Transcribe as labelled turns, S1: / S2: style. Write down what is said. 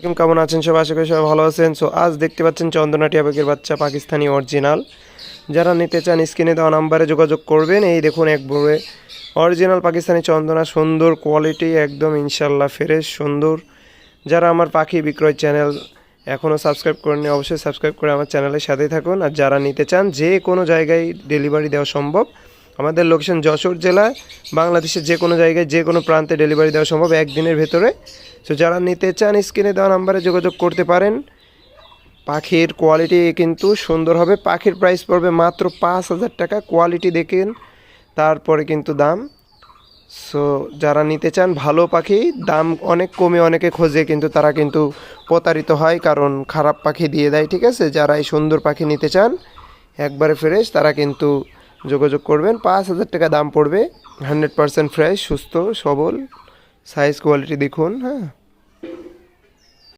S1: আসসালাম, কেমন আছেন সবাই? আশা করি সবাই ভালো আছেন। সো আজ দেখতে পাচ্ছেন চন্দনা টিয়াবাগের বাচ্চা পাকিস্তানি অরিজিনাল যারা নিতে চান স্ক্রিনে দেওয়া নাম্বারে যোগাযোগ করবেন। এই দেখুন এক বড়ে অরিজিনাল পাকিস্তানি চন্দনা সুন্দর কোয়ালিটি একদম ইনশাল্লাহ ফ্রেশ সুন্দর। যারা আমার পাখি বিক্রয় চ্যানেল এখনও সাবস্ক্রাইব করেননি অবশ্যই সাবস্ক্রাইব করে আমার চ্যানেলের সাথেই থাকুন। আর যারা নিতে চান যে কোনো জায়গায় ডেলিভারি দেওয়া সম্ভব। আমাদের লোকেশন যশোর জেলায় বাংলাদেশের যে কোনো জায়গায় যে কোনো প্রান্তে ডেলিভারি দেওয়া সম্ভব একদিনের ভেতরে। সো যারা নিতে চান স্ক্রিনে দেওয়া নাম্বারে যোগাযোগ করতে পারেন। পাখির কোয়ালিটি কিন্তু সুন্দর হবে। পাখির প্রাইস পড়বে মাত্র পাঁচ হাজার টাকা। কোয়ালিটি দেখেন, তারপরে কিন্তু দাম। সো যারা নিতে চান, ভালো পাখি, দাম অনেক কমে অনেকে খোঁজে, কিন্তু তারা কিন্তু প্রতারিত হয়, কারণ খারাপ পাখি দিয়ে দেয়, ঠিক আছে? যারা এই সুন্দর পাখি নিতে চান, একবারে ফ্রেশ তারা কিন্তু যোগাযোগ করবেন। পাঁচ হাজার টাকা দাম পড়বে। হান্ড্রেড পারসেন্ট ফ্রেশ সুস্থ, সবল সাইজ কোয়ালিটি দেখুন হ্যাঁ।